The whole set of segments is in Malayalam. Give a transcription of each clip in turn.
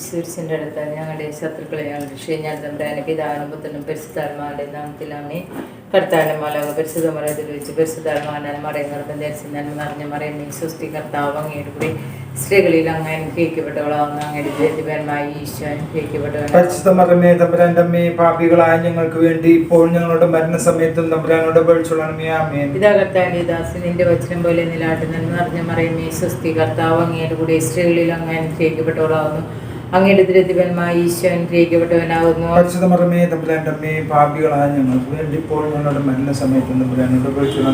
വിശ്വസിന്റെ അടുത്ത്. ഞങ്ങളുടെ ശത്രുക്കളെ ഞങ്ങൾ രക്ഷിക്കാൻ തമ്പുരാനെ പിതാവിനും പുത്രനും പരിശുദ്ധാത്മാവിന്റെ നാമത്തിലാണ് കർത്താവിന്റെ മാലാവ് പരിശുദ്ധ മറയത്തിൽ വെച്ച് പരിശുദ്ധാത്മാവിനാൽ മറയും ഗർഭം ധരിച്ച് നന്മ നിറഞ്ഞ മറയും നീ കർത്താവ് അങ്ങയുടെ കൂടി. സ്ത്രീകളിൽ അങ്ങ് അനുഗ്രഹിക്കപ്പെട്ടവളാവുന്ന അങ്ങയുടെ ജയതിപരമായി ഈശോ അനുഗ്രഹിക്കപ്പെട്ടവനാണ്. പരിശുദ്ധ മകമേ തമ്പരാന്റെ അമ്മേ പാപികളായ ഞങ്ങൾക്ക് വേണ്ടി ഇപ്പോൾ ഞങ്ങളുടെ മരണസമയത്തും തമ്പുരാനോട് പഴിച്ചുള്ളണമേ ആമേൻ. പിതാ കർത്താവിന്റെ ദാസി നിന്റെ വചനം പോലെ നിലാട്ട് നന്മ നിറഞ്ഞ മറയമേ സ്വസ്തി കർത്താവ് അങ്ങയുടെ കൂടി. സ്ത്രീകളിൽ അങ്ങ് അനുഗ്രഹിക്കപ്പെട്ടവളാവുന്നു. അങ്ങയുടെ ദുരിതപരമായി ഈശോ അനുഗ്രഹിക്കപ്പെട്ടവനാകുന്നു പാപികളായ ഞങ്ങൾക്ക് വേണ്ടി ഇപ്പോൾ ഞങ്ങളുടെ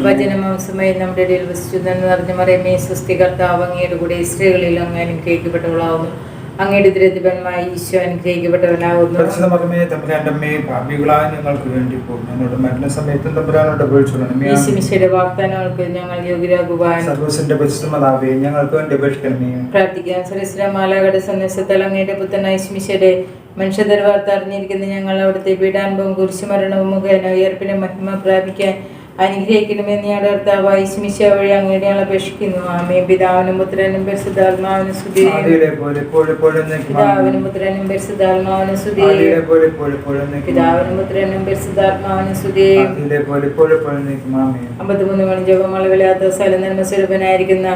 വചനമാംസമായി നമ്മുടെ ഇടയിൽ വസിച്ചു നന്മ നിറഞ്ഞ മറയമേ സ്വസ്തി കർത്താവ് അങ്ങയുടെ കൂടെ സ്ത്രീകളിൽ അങ്ങ് അനുഗ്രഹിക്കപ്പെട്ടവളാവുന്നു അങ്ങയുടെ ദുരിതപരമായി ഈശോ അനുഗ്രഹിക്കപ്പെട്ടവനാകുന്നു. പരിശുദ്ധ മകമേ തമ്പുരാന്റെ അമ്മേ ഞങ്ങൾക്ക് വേണ്ടി ഞങ്ങളുടെ മരണസമയത്തും തമ്പുരാനോട് വാഗ്ദാനങ്ങൾക്ക് ഞങ്ങൾ യോഗ്യരാകുവാൻ സർവസിന്റെ പരിശുദ്ധമതാവേ ഞങ്ങൾക്ക് വേണ്ടി അപേക്ഷിക്കണമേ. പ്രാർത്ഥിക്കാം. സരസ്വരമാലയുടെ സന്ദേശത്തിൽ അങ്ങയുടെ മനുഷ്യതര വാർത്ത അറിഞ്ഞിരിക്കുന്ന ഞങ്ങൾ അവിടുത്തെ പീഡാനുഭവം കുരിശുമരണവും മുഖേന ഉയർപ്പിനെ മഹിമ പ്രാപിക്കാൻ അനുഗ്രഹിക്കണമെന്ന് ഞങ്ങളുടെ കർത്താവ് ശിമിശ വഴി അങ്ങയുടെ ഞങ്ങൾ അപേക്ഷിക്കുന്നു. ആമേ പിതാവിനും പുത്രനും പരിശുദ്ധാത്മാവിനും പിതാവിനും പുത്രനും പരിശുദ്ധാത്മാവിനും പിതാവിനും പുത്രനും പരിശുദ്ധാത്മാവിനും. അമ്പത്തിമൂന്ന് മണി ജപമളവില്ലാത്ത സ്ഥലം നന്മ സ്വരൂപനായിരിക്കുന്ന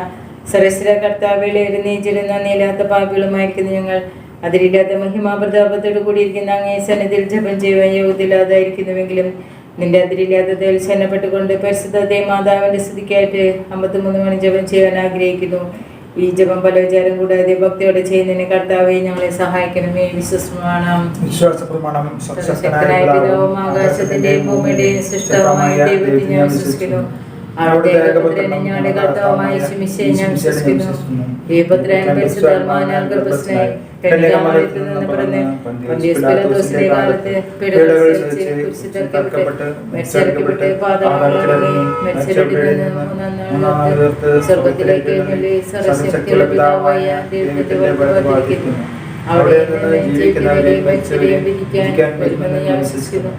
സരസ്വര കർത്താവിലെ നീച്ചിരുന്ന നീലാത്ത പാപികളുമായിരിക്കുന്ന ഞങ്ങൾ. അതിരില്ലാത്ത മഹിമാ പ്രതാപത്തോട് കൂടിയിരിക്കുന്ന അങ്ങേ സന്നിധിയിൽ ജപം ചെയ്യുവാൻ യോഗ്യമില്ലാതായിരിക്കുന്നുവെങ്കിലും നിന്റെ അതിരില്ലാത്ത ശനപ്പെട്ടുകൊണ്ട് പരിശുദ്ധ മാതാവിന്റെ സ്ഥിതിക്കായിട്ട് അമ്പത്തിമൂന്ന് മണി ജപം ചെയ്യാൻ ആഗ്രഹിക്കുന്നു. ഈ ജപം പല വിചാരം കൂടാതെ ഭക്തിയോടെ ചെയ്യുന്നതിന് കർത്താവെ ഞങ്ങളെ സഹായിക്കണമേ. വിശ്വസമാണ് വിശ്വാസ പ്രമാണം ആകാശത്തിന്റെയും ഭൂമിയുടെയും സൃഷ്ടാവുമായ ദൈവത്തിൽ ഞാൻ വിശ്വസിക്കുന്നു. അവിടുത്തെ ഏകപുത്രനെ ഞങ്ങളുടെ കർത്താവുമായി ഞാൻ വിശ്വസിക്കുന്നു. ഈ ഗർഭസ്ഥനായി കന്യകാമറിയത്തിൽ നിന്ന് പിറന്ന് പന്തിയസ് പിലാത്തോസിന്റെ കാലത്ത് പീഡകൾ സഹിച്ച് കുരിശിൽ തറക്കപ്പെട്ട് മരിച്ചടക്കപ്പെട്ട് പാതാളത്തിലിറങ്ങി മരിച്ചവരിൽ നിന്ന് മൂന്നാം നാൾ ഉയർത്ത് സ്വർഗത്തിലേക്ക് എഴുന്നള്ളി സർവശക്തിയുള്ള പിതാവായ ദൈവത്തിന്റെ വലതുഭാഗത്തിരിക്കുന്നു അവിടെ നിന്ന് ജീവിക്കുന്നവരെയും മരിച്ചവരെയും വിധിക്കാൻ വരുമെന്ന് ഞാൻ വിശ്വസിക്കുന്നു.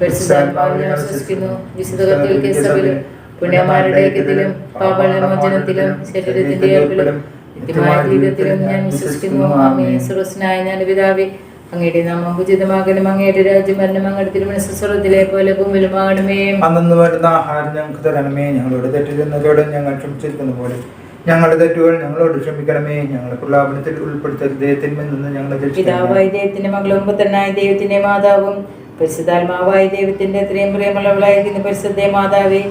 പരിശുദ്ധാത്മാവിനെ വിശ്വസിക്കുന്നു. വിശുദ്ധ കത്തോലിക്ക സഭയിലും പുണ്യമാരുടെ ഐക്യത്തിലും പാപമോചനത്തിലും ശരീരത്തിന്റെ ഏർപ്പിലും നിത്യമായ ജീവിതത്തിലും ഞാൻ വിശ്വസിക്കുന്നു. ആമേ സുറസ്നായ ഞാൻ പിതാവേ അങ്ങയുടെ നാമം ഉചിതമാകണം അങ്ങയുടെ രാജ്യം വരണം അങ്ങയുടെ തിരുമനസ് സ്വർഗത്തിലെ പോലെ ഭൂമിയിലുമാകണമേ അന്നു വരുന്ന ആഹാരം ഞങ്ങൾക്ക് തരണമേ. ഞങ്ങളോട് തെറ്റിരുന്നതോട് ഞങ്ങൾ ക്ഷമിച്ചിരിക്കുന്ന പോലെ. ഞങ്ങളുടെ തെറ്റുകൾ ഞങ്ങളോട് ക്ഷമിക്കണമേ. ഞങ്ങളെ പ്രലാപനത്തിൽ ഉൾപ്പെടുത്തരുതേ. നിന്ന് ഞങ്ങളെ പിതാവായ ദൈവത്തിന്റെ മകളും പുത്രനായ ദൈവത്തിന്റെ മാതാവും പരിശുദ്ധാത്മാവായ ദൈവത്തിന്റെ ഇത്രയും പ്രിയമുള്ളവളായിരിക്കുന്ന പരിശുദ്ധ മാതാവേ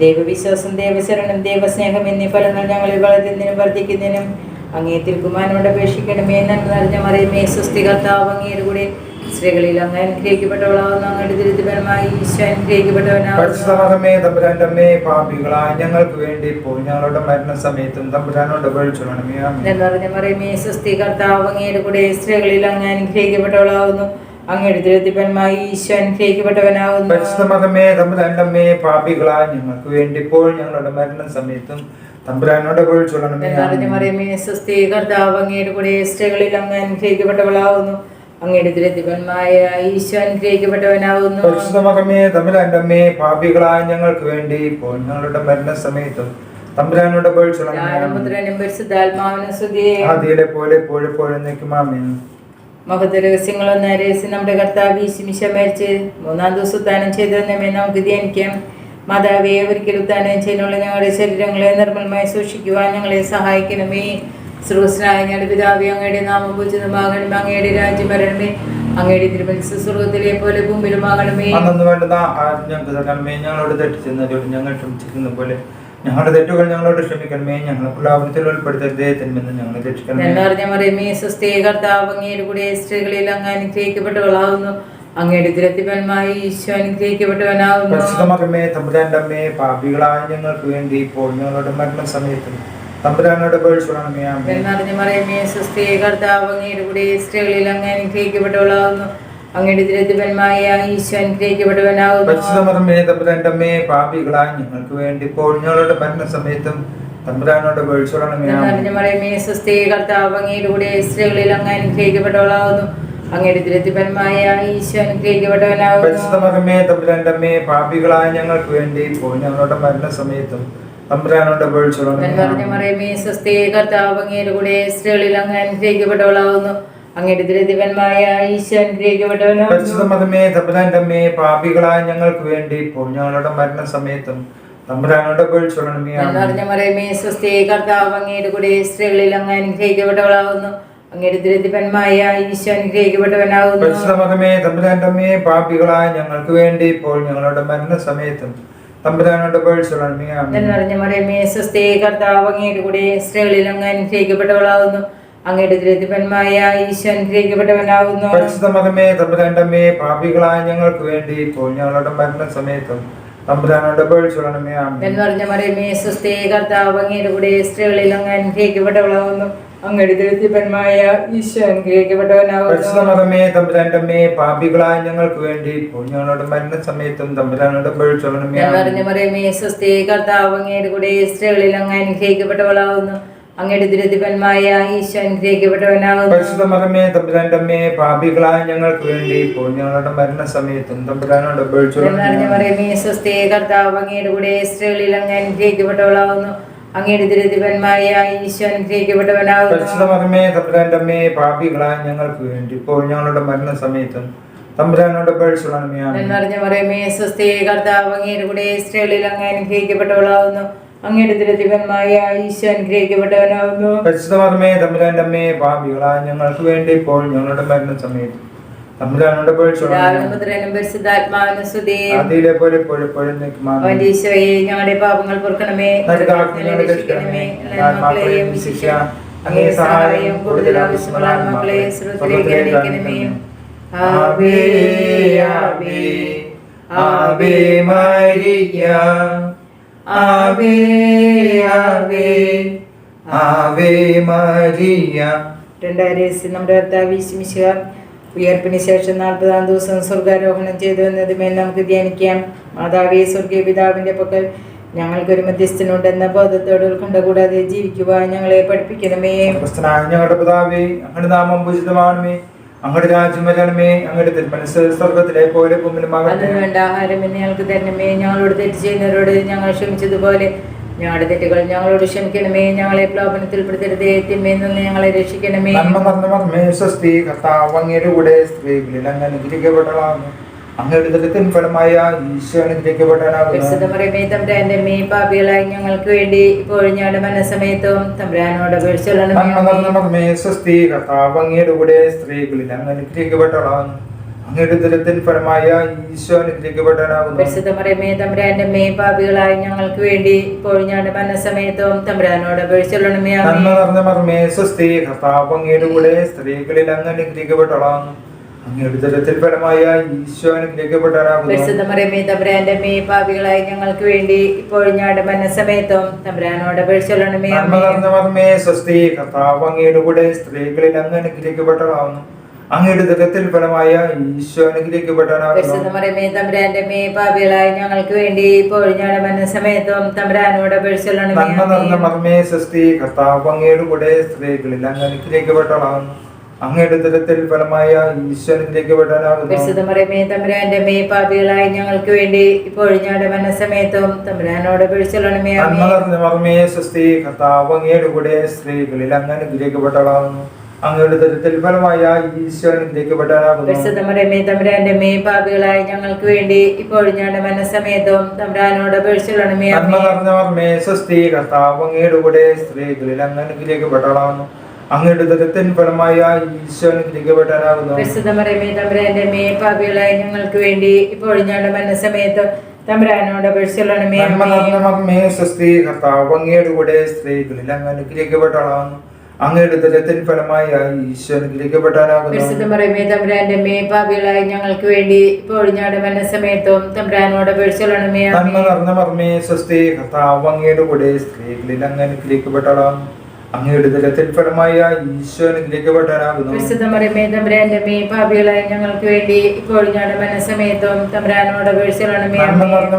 ദൈവവിശ്വാസം ദൈവശരണം ദൈവസ്നേഹം എന്നീ ഫലങ്ങൾ ഞങ്ങളിൽ വളരുന്നതിനും വർദ്ധിക്കുന്നതിനും അങ്ങേ തിരുക്കുമാനോട് അപേക്ഷിക്കണമേ. നന്മ നിറഞ്ഞ മറിയമേ സ്വസ്തി കർത്താവ് അങ്ങയുടെ കൂടെ സ്ത്രീകളിൽ അങ്ങ് അനുഗ്രഹിക്കപ്പെട്ടവളാവുന്ന അങ്ങയുടെ ദുരിതപരമായി ഈശോ അമ്മേ പാപികളായ ഞങ്ങൾക്ക് വേണ്ടി ഇപ്പോൾ ഞങ്ങളുടെ മരണസമയത്തും തമ്പുരാനോട് പറഞ്ഞ മറിയമേ സ്വസ്തി കർത്താവ് അങ്ങയുടെ കൂടെ സ്ത്രീകളിൽ അങ്ങ് അനുഗ്രഹിക്കപ്പെട്ടവളാവുന്നു ഈശോ ഞങ്ങൾക്ക് വേണ്ടി ഇപ്പോൾ ഞങ്ങളുടെ മരണസമയത്തും തമ്പുരാനോട് പഴിച്ചുള്ളണമേ എന്നറിഞ്ഞ ആമേൻ. മറിയമേ സ്വസ്തി കർത്താവ് അങ്ങയുടെ കൂടെ സ്ത്രീകളിൽ അങ്ങ് അനുഗ്രഹിക്കപ്പെട്ടവളാവുന്നു അങ്ങയുടെ ദുരിതപരമായ ഈശോ അനുഗ്രഹിക്കപ്പെട്ടവനാവുന്നു പരിശുദ്ധമേ തമ്പുരാന്റെ പാപികളായ ഞങ്ങൾക്ക് വേണ്ടി ഇപ്പോൾ ഞങ്ങളുടെ മരണ സമയത്തും തമ്പുരാനോട് പോലെ എപ്പോഴും എപ്പോഴും എന്നേക്കും ആമേൻ മഹത് രഹസ്യങ്ങളൊന്ന് രഹസ്യം നമ്മുടെ കർത്താവ് ഈശുമിശ മരിച്ച് മൂന്നാം ദിവസം ഉത്താനം ചെയ്തതെന്നമേ നമുക്ക് ധ്യാനിക്കാം. മാതാവേ ഒരിക്കൽ ഉത്താനം ചെയ്യാനുള്ള ഞങ്ങളുടെ ശരീരങ്ങളെ നിർമ്മലമായി സൂക്ഷിക്കുവാൻ ഞങ്ങളെ സഹായിക്കണമേ. ശ്രോസ്നായ ഞങ്ങളുടെ പിതാവേ അങ്ങയുടെ നാമം പൂജിതമാകണമേ അങ്ങയുടെ രാജ്യം വരണമേ. അങ്ങയുടെ തിരുമനസ് സ്വർഗത്തിലെ പോലെ ഭൂമിയിലുമാകണമേ അന്നു ഞങ്ങളോട് തെറ്റിച്ചെന്നതോട് ഞങ്ങൾ ക്ഷമിച്ചിരുന്ന പോലെ ഞങ്ങളുടെ തെറ്റുകൾ ഞങ്ങളോട് ക്ഷമിക്കണമേ. ഞങ്ങളെ പ്രലാപനത്തിൽ ഉൾപ്പെടുത്തരുതേ തിന്മെന്ന് ഞങ്ങളെ രക്ഷിക്കണമേ. എന്നറിഞ്ഞ മറിയമേ സ്വസ്തേ കർത്താവ് അങ്ങയുടെ കൂടെ സ്ത്രീകളിൽ അങ്ങ് അനുഗ്രഹിക്കപ്പെട്ടവളാവുന്നു. അങ്ങയുടെ തിരത്തിപന്മായി ഈശോ അനുഗ്രഹിക്കപ്പെട്ടവനാവുന്നു. തമ്പുരാന്റെ പാപികളായ ഞങ്ങൾക്ക് വേണ്ടി ഇപ്പോൾ ഞങ്ങളുടെ തമ്പുരാനോട് എന്നറിഞ്ഞ മറിയമേ സ്വസ്തേ കർത്താവ് അങ്ങയുടെ കൂടെ സ്ത്രീകളിൽ അങ്ങ് അനുഗ്രഹിക്കപ്പെട്ടവളാവുന്നു. അങ്ങയുടെ ഈശോ പാപികളായ ഞങ്ങൾക്ക് വേണ്ടി ഇപ്പോൾ ഞങ്ങളുടെ മരണസമയത്തും തമ്പുരാനോട് മറിയമേ കർത്താവ് സ്ത്രീകളിൽ അങ്ങ് അങ്ങയുടെ ഈശോ അമ്മേ പാപികളായ ഞങ്ങൾക്ക് വേണ്ടി ഇപ്പോൾ ഞങ്ങളുടെ മരണസമയത്തും തമ്പുരാനോട് മറിയമേ കർത്താവ് കൂടെ സ്ത്രീകളിൽ അങ്ങ് അനുഗ്രഹിക്കപ്പെട്ടവളാവുന്നു അങ്ങയുടെ ദുരിതവന്മായ ഈശോ അനുഗ്രഹിക്കപ്പെട്ടവനാകുന്നു തമ്പുരാന്റെ അമ്മേ പാപികളായ ഞങ്ങൾക്ക് വേണ്ടി ഇപ്പോൾ ഞങ്ങളുടെ മരണസമയത്തും തമ്പുരാനോട് പേഴ്ചൊല്ലണമേ എന്ന് പറഞ്ഞ മറിയമേ സ്വസ്തി കർത്താവ് അങ്ങയുടെ കൂടെ സ്ത്രീകളിൽ അങ്ങ് അനുഗ്രഹിക്കപ്പെട്ടവളാകുന്നു അങ്ങയുടെ ദുരിതപന്മായ ഈശോ അനുഗ്രഹിക്കപ്പെട്ടവനാകുന്നു തമ്പുരാന്റെ അമ്മേ പാപികളായ ഞങ്ങൾക്ക് വേണ്ടി ഇപ്പോൾ ഞങ്ങളുടെ മരണസമയത്തും തമ്പുരാനോട് പറഞ്ഞ മറിയമേ സ്വസ്തി കർത്താവ് അങ്ങയുടെ കൂടെ സ്ത്രീകളിൽ അങ്ങ് അനുഗ്രഹിക്കപ്പെട്ടവളാകുന്നു അങ്ങയുടെ ദുരിതപന്മായ ഈശോ അനുഗ്രഹിക്കപ്പെട്ടവനാകുന്നു പരിശുദ്ധമതമേ തമ്പുരാന്റെ അമ്മേ പാപികളായ ഞങ്ങൾക്ക് വേണ്ടി ഇപ്പോൾ ഞങ്ങളുടെ മരണസമയത്തും തമ്പുരാനോട് പേഴ്ചൊല്ലണമേ എന്ന് പറഞ്ഞ മറിയമേ സ്വസ്തി കർത്താവ് അങ്ങയുടെ കൂടെ സ്ത്രീകളിൽ അങ്ങ് അനുഗ്രഹിക്കപ്പെട്ടവളാകുന്നു അങ്ങയുടെ ദുരിതപന്മായ ഈശോ അനുഗ്രഹിക്കപ്പെട്ടവനാകുന്നു പരിശുദ്ധമതമേ പാപികളായ ഞങ്ങൾക്ക് വേണ്ടി ഇപ്പോൾ ഞങ്ങളുടെ മരണസമയത്തും തമ്പുരാനോട് പറഞ്ഞ മറിയമേ സ്വസ്തി കർത്താവ് അങ്ങയുടെ കൂടെ സ്ത്രീകളിൽ അങ്ങ് അനുഗ്രഹിക്കപ്പെട്ടവളാകുന്നു അങ്ങയുടെ ദുരിതപന്മായ ഈശോ തമ്പുരാന്റെ അമ്മേ പാപികളായ ഞങ്ങൾക്ക് വേണ്ടി ഇപ്പോൾ ഞങ്ങളുടെ മരണസമയത്തും തമ്പുരാനോട് മറിയമേ കർത്താവ് അങ്ങയുടെ കൂടെ സ്ത്രീകളിൽ അങ്ങ് അനുഗ്രഹിക്കപ്പെട്ടവളാകുന്നു. അങ്ങയുടെ ദുരിതപന്മായ ഈശോ തമ്പുരാന്റെ അമ്മേ പാപികളായ ഞങ്ങൾക്ക് വേണ്ടി ഇപ്പോൾ ഞങ്ങളുടെ മരണസമയത്തും തമ്പുരാനോട് കർത്താവ് അങ്ങയുടെ കൂടെ സ്ത്രീകളിൽ അങ്ങ് അനുഗ്രഹിക്കപ്പെട്ടവളാകുന്നു. അങ്ങയുടെ ഈശോ അനുഗ്രഹിക്കപ്പെട്ടവനാകുന്നു. പാപികളായ ഞങ്ങൾക്ക് വേണ്ടി ഇപ്പോൾ ഞങ്ങളുടെ മരണ സമയത്ത് ഞങ്ങളുടെ പാപങ്ങൾ പൊറുക്കണമേ. അങ്ങേ സഹായം കൂടുതൽ ആവശ്യമുള്ള ആവേ ആവേ ആവേ ആവേ ആവേ ആവേ മരിയ. രണ്ടായിരം നമ്മുടെ കർത്താവ് വിശ്മിശുക ഉയർപ്പിന് ശേഷം നാൽപ്പതാം ദിവസം സ്വർഗാരോഹണം ചെയ്തു എന്നതുമേൽ നമുക്ക് ധ്യാനിക്കാം. മാതാവേ സ്വർഗീയ പിതാവിന്റെ പക്കൽ ഞങ്ങൾക്കൊരു മധ്യസ്ഥനുണ്ടെന്ന ബോധത്തോട് ഉത്കണ്ഠ കൂടാതെ ജീവിക്കുവാൻ ഞങ്ങളെ പഠിപ്പിക്കണമേ. ഞങ്ങളുടെ പിതാവേ അങ്ങയുടെ നാമം പൂജിതമാണമേ അങ്ങയുടെ രാജ്യം വരണമേ അങ്ങയുടെ തിരുമനസ് സ്വർഗത്തിലെ പോലെ ഭൂമിയിലുമാകട്ടെ അതിന് വേണ്ട ആഹാരം എന്ന് ഞങ്ങൾക്ക് തരണമേ. ഞങ്ങളോട് തെറ്റ് ചെയ്യുന്നവരോട് ഞങ്ങൾ ക്ഷമിച്ചതുപോലെ ഞങ്ങളുടെ തെറ്റുകൾ ഞങ്ങളോട് ക്ഷമിക്കണമേ. ഞങ്ങളെ നിന്ന് ഞങ്ങളെ രക്ഷിക്കണമേ. നന്മ സ്വസ്തി. കർത്താവ് അങ്ങയുടെ കൂടെ സ്ത്രീകളിൽ അങ്ങ് അങ്ങയുടെ ദുരിതത്തിൻ ഫലമായ ഈശോ അനുഗ്രഹിക്കപ്പെട്ടവനാകുന്നു പരിശുദ്ധമറിയമേ തമ്പുരാന്റെ മേ പാപികളായി ഞങ്ങൾക്ക് വേണ്ടി ഇപ്പോഴും ഞങ്ങളുടെ മനസ്സമയത്തും തമ്പുരാനോട് നന്മ അപേക്ഷിച്ചൊള്ളണമേ നിറഞ്ഞ മർമ്മേ സ്വസ്തി കർത്താവ് അങ്ങയുടെ കൂടെ സ്ത്രീകളിൽ അങ്ങ് അനുഗ്രഹിക്കപ്പെട്ടവളാകുന്നു അങ്ങയുടെ ഫലമായ ഈശോ അനുഗ്രഹിക്കപ്പെട്ടവനാകുന്നു പരിശുദ്ധമറിയമേ തമ്പുരാന്റെ മേ പാപികളായി ഞങ്ങൾക്ക് വേണ്ടി ഇപ്പോൾ ഞങ്ങളുടെ മനസ്സമയത്തും തമ്പുരാനോട് അപേക്ഷിച്ചൊള്ളണമേ നന്മ നിറഞ്ഞ മർമ്മേ സ്വസ്തി കർത്താവ് അങ്ങയുടെ കൂടെ സ്ത്രീകളിൽ അങ്ങ് അനുഗ്രഹിക്കപ്പെട്ടവളാകുന്നു അങ്ങയുടെ ഫലമായ ഈശോ പാപികളായി ഞങ്ങൾക്ക് വേണ്ടി ഇപ്പോൾ ഞങ്ങളുടെ മനസ്സമയത്തും തമ്പുരാനോട് അപേക്ഷിച്ചൊള്ളണമേ നന്മ നിറഞ്ഞ മർമ്മേ സ്വസ്തി കർത്താവ് അങ്ങയുടെ കൂടെ സ്ത്രീകളിൽ അങ്ങ് അനുഗ്രഹിക്കപ്പെട്ടവളാകുന്നു അങ്ങയുടെ ദുഃഖത്തിൽ ഫലമായ ഈശോ പാപികളായി ഞങ്ങൾക്ക് വേണ്ടി ഇപ്പോൾ ഞങ്ങളുടെ മനസ്സമയത്തും തമ്പുരാനോട് അപേക്ഷിച്ചൊള്ളണമേ നന്മ നിറഞ്ഞ മർമ്മേ സ്വസ്തി കർത്താവ് അങ്ങയുടെ കൂടെ സ്ത്രീകളിൽ അങ്ങ് അനുഗ്രഹിക്കപ്പെട്ടവളാകുന്നു അങ്ങയുടെ തലത്തിൽ ഫലമായ ഈശ്വരനിലേക്ക് മേ പാപികളായി ഞങ്ങൾക്ക് വേണ്ടി ഇപ്പോഴും ഞങ്ങളുടെ മനസ്സമയത്തും തമ്പുരാനോട് പിടിച്ചോളണമേ സ്വസ്തി കർത്താവ് അങ്ങയുടെ കൂടെ സ്ത്രീകളിൽ അങ്ങ് അനുഗ്രഹിക്കപ്പെട്ടവളാകുന്നു. അങ്ങയുടെ തരത്തിൽ ഫലമായ ഈശ്വരനിലേക്ക് മേ പാപികളായി ഞങ്ങൾക്ക് വേണ്ടി ഇപ്പോഴും ഞങ്ങളുടെ മനസ്സമയത്തും തമ്പുരാനോട് പിടിച്ചോളണമേ സ്വസ്തി കർത്താവ് അങ്ങയുടെ കൂടെ സ്ത്രീകളിൽ അങ്ങ് അങ്ങയുടെ ദുരിതത്തിൻ ഫലമായ ഈശോ അനുഗ്രഹിക്കപ്പെട്ടവനാകുന്നു പരിശുദ്ധമറിയമേ തമ്പുരാന്റെ മേ പാപികളായി ഞങ്ങൾക്ക് വേണ്ടി ഇപ്പോൾ ഞങ്ങളുടെ മനസ്സമയത്തും തമ്പുരാനോട് അപേക്ഷിച്ചൊള്ളണമേ നന്മ നിറഞ്ഞ മർമ്മേ സ്വസ്തി കർത്താവ് അങ്ങയുടെ കൂടെ സ്ത്രീകളിൽ അങ്ങ് അനുഗ്രഹിക്കപ്പെട്ടവളാകുന്നു അങ്ങയുടെ ദുരിതത്തിൻ ഫലമായ ഈശോ അനുഗ്രഹിക്കപ്പെട്ടവനാകുന്നു പരിശുദ്ധമറിയമേ തമ്പുരാന്റെ മേ പാപികളായി ഞങ്ങൾക്ക് വേണ്ടി ഇപ്പോൾ ഞങ്ങളുടെ മനസ്സമയത്തും തമ്പുരാനോട് അപേക്ഷിച്ചൊള്ളണമേ നന്മ നിറഞ്ഞ മർമ്മേ സ്വസ്തി കർത്താവ് അങ്ങയുടെ കൂടെ സ്ത്രീകളിൽ അങ്ങ് അനുഗ്രഹിക്കപ്പെട്ടവളാകുന്നു അങ്ങയുടെ ദുരിതത്തിൻ ഫലമായ ഈശോ അനുഗ്രഹിക്കപ്പെട്ടവനാകുന്നു പരിശുദ്ധമറിയമേ തമ്പുരാന്റെ മേ പാപികളായി ഞങ്ങൾക്ക് വേണ്ടി ഇപ്പോൾ ഞങ്ങളുടെ മനസ്സമയത്തും തമ്പുരാനോട്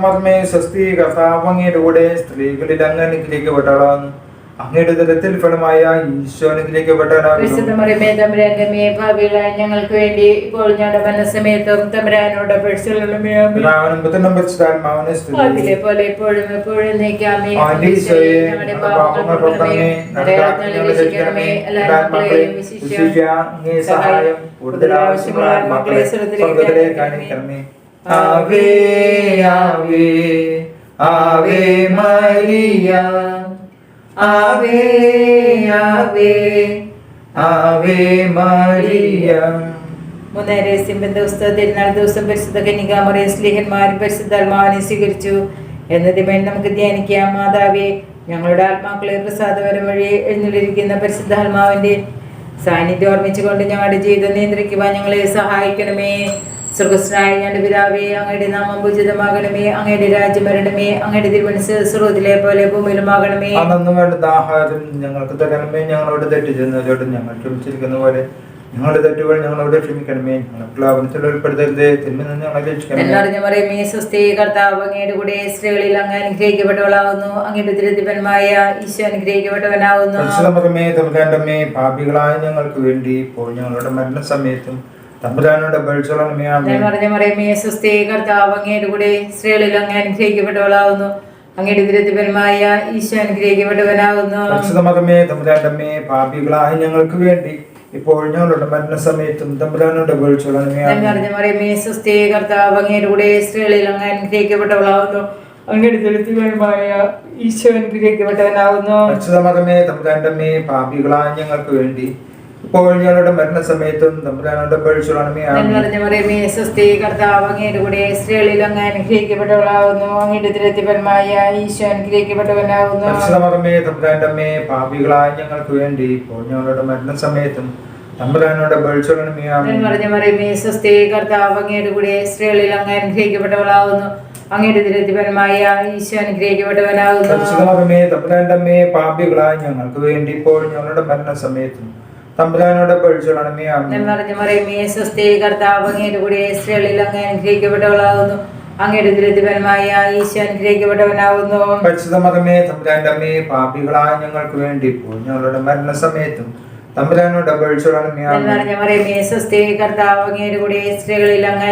മർമ്മേ സ്വസ്തി കർത്താവ് കൂടെ സ്ത്രീകളിൽ അങ്ങ് അനുഗ്രഹിക്കപ്പെട്ടവളാകുന്നു. അങ്ങയുടെ ദരത്തിൽ ഫലമായ ഈശോ അനുഗ്രഹിക്കപ്പെട്ടവനാകുന്നു ഞങ്ങൾക്ക് വേണ്ടി ഇപ്പോൾ ഞങ്ങളുടെ മനസ്സമയത്തും തമ്പുരാനോട് പോലെ എപ്പോഴും എപ്പോഴും നീക്കാമേ കൂടുതൽ ആവശ്യമുള്ള ആവേ ആവേ ആവേ മരിയ ആവേ ആവേ ആവേ മരിയ. മൂന്നാം രഹസ്യം ദിവസത്തെ തിരുനാൾ ദിവസം പരിശുദ്ധ കന്യകാമറിയ പരിശുദ്ധ ആത്മാവിനെ സ്വീകരിച്ചു. എന്നതിന്മേൽ നമുക്ക് ധ്യാനിക്കാം. മാതാവേ ഞങ്ങളുടെ ആത്മാക്കളെ പ്രസാദപരം വഴി എഴുന്നള്ളിരിക്കുന്ന പരിശുദ്ധാത്മാവിന്റെ സാന്നിധ്യം ഓർമ്മിച്ചുകൊണ്ട് ഞങ്ങളുടെ ജീവിതം നിയന്ത്രിക്കുവാൻ ഞങ്ങളെ സഹായിക്കണമേ. സ്വർഗസ്നായ ഞങ്ങളുടെ പിതാവേ അങ്ങയുടെ നാമം പൂജിതമാകണമേ അങ്ങയുടെ രാജ്യം വരണമേ അങ്ങയുടെ തിരുമനസ് സ്രോതിലെ പോലെ ഭൂമിയിലുമാകണമേ. അന്നു വേണ്ട ആഹാരം ഞങ്ങൾക്ക് തരണമേ ഞങ്ങളോട് തെറ്റ് ചെയ്യുന്നവരോട് ഞങ്ങൾ ക്ഷമിച്ചിരിക്കുന്ന പോലെ ഞങ്ങളുടെ തെറ്റുകൾ ഞങ്ങളോട് ക്ഷമിക്കണമേ ഞങ്ങൾ പ്ലാവനത്തിൽ ഉൾപ്പെടുത്തരുത് തിന്മ ഞങ്ങളെ രക്ഷിക്കണമേ. മറിയമേ സ്വസ്തി കർത്താവ് അങ്ങയുടെ കൂടെ സ്ത്രീകളിൽ അങ്ങ് അനുഗ്രഹിക്കപ്പെട്ടവളാവുന്നു. അങ്ങയുടെ തിരുത്തിപ്പന്മായ ഈശോ അനുഗ്രഹിക്കപ്പെട്ടവനാവുന്നു. പരിശുദ്ധമേ തമ്പുരാന്റമ്മേ പാപികളായ ഞങ്ങൾക്ക് വേണ്ടി ഇപ്പോൾ ഞങ്ങളുടെ മരണസമയത്തും തമ്പുരാനോട് ബഴിച്ചോളണമേ ഞാൻ പറഞ്ഞ മറിയമേ സ്വസ്തി കർത്താവ് അങ്ങയുടെ കൂടെ സ്ത്രീകളിൽ അങ്ങ് അനുഗ്രഹിക്കപ്പെട്ടവളാവുന്നു. അങ്ങയുടെ തിരുത്തിപ്പന്മായ ഈശോ അനുഗ്രഹിക്കപ്പെട്ടവനാവുന്നു. പരിശുദ്ധമേ തമ്പുരാന്റമ്മേ പാപികളായ ഞങ്ങൾക്ക് വേണ്ടി ഇപ്പോൾ ഞങ്ങളുടെ മരണസമയത്തും തമ്പുരാനോട് ബഴിച്ചോളണമേ ഞാൻ പറഞ്ഞ മറിയമേ സ്വസ്തി കർത്താവ് അങ്ങയുടെ കൂടെ സ്ത്രീകളിൽ അങ്ങ് അനുഗ്രഹിക്കപ്പെട്ടവളാവുന്നു. അങ്ങയുടെ തിരുത്തിപ്പന്മായ ഈശോ അനുഗ്രഹിക്കപ്പെട്ടവനാവുന്നു. പരിശുദ്ധമേ തമ്പുരാന്റമ്മേ പാപികളായ ഞങ്ങൾക്ക് വേണ്ടി ഇപ്പോൾ ഞങ്ങളുടെ മരണസമയത്തും തമ്പുരാനോട് മറിയമേ സ്വസ്തി കർത്താവ് അങ്ങയുടെ കൂടെ സ്ത്രീകളിൽ അങ്ങ് അനുഗ്രഹിക്കപ്പെട്ടവളാവുന്നു. അങ്ങയുടെ തിരുത്തിപ്പന്മായ ഈശോ അനുഗ്രഹിക്കപ്പെട്ടവനാവുന്നു. പരിശുദ്ധമേ തമ്പുരാന്റമ്മേ പാപികളായ ഞങ്ങൾക്ക് വേണ്ടി ഇപ്പോൾ ഞങ്ങളുടെ മരണസമയത്തും തമ്പുരാനോട് മറിയമേ സ്വസ്തി കർത്താവ് അങ്ങയുടെ കൂടെ സ്ത്രീകളിൽ അങ്ങ് അനുഗ്രഹിക്കപ്പെട്ടവളാവുന്നു. അങ്ങയുടെ തിരുത്തിപ്പന്മായ ഈശോ അനുഗ്രഹിക്കപ്പെട്ടവനാകുന്നു തമ്പുരാന്റമ്മേ പാപികളായ ഞങ്ങൾക്ക് വേണ്ടി ഇപ്പോൾ ഞങ്ങളുടെ മരണസമയത്തും തമ്പുരാനോട് ബഴിച്ചോളണമേ ഞാൻ പറഞ്ഞ മറിയമേ സ്വസ്തി കർത്താവ് അങ്ങയുടെ കൂടെ സ്ത്രീകളിൽ അങ്ങ് അങ്ങയുടെ തിരുത്തിപ്പന്മായ ഈശോ അനുഗ്രഹിക്കപ്പെട്ടവനാവുന്നു. പരിശുദ്ധമേ തമ്പുരാന്റമ്മേ പാപികളായ ഞങ്ങൾക്ക് വേണ്ടി ഞങ്ങളുടെ മരണസമയത്തും തമ്പുരാനോട് ബഴിച്ചോളണമേ ഞാൻ പറഞ്ഞ മറിയമേ സ്വസ്തി കർത്താവ് അങ്ങയുടെ കൂടെ സ്ത്രീകളിൽ അങ്ങ്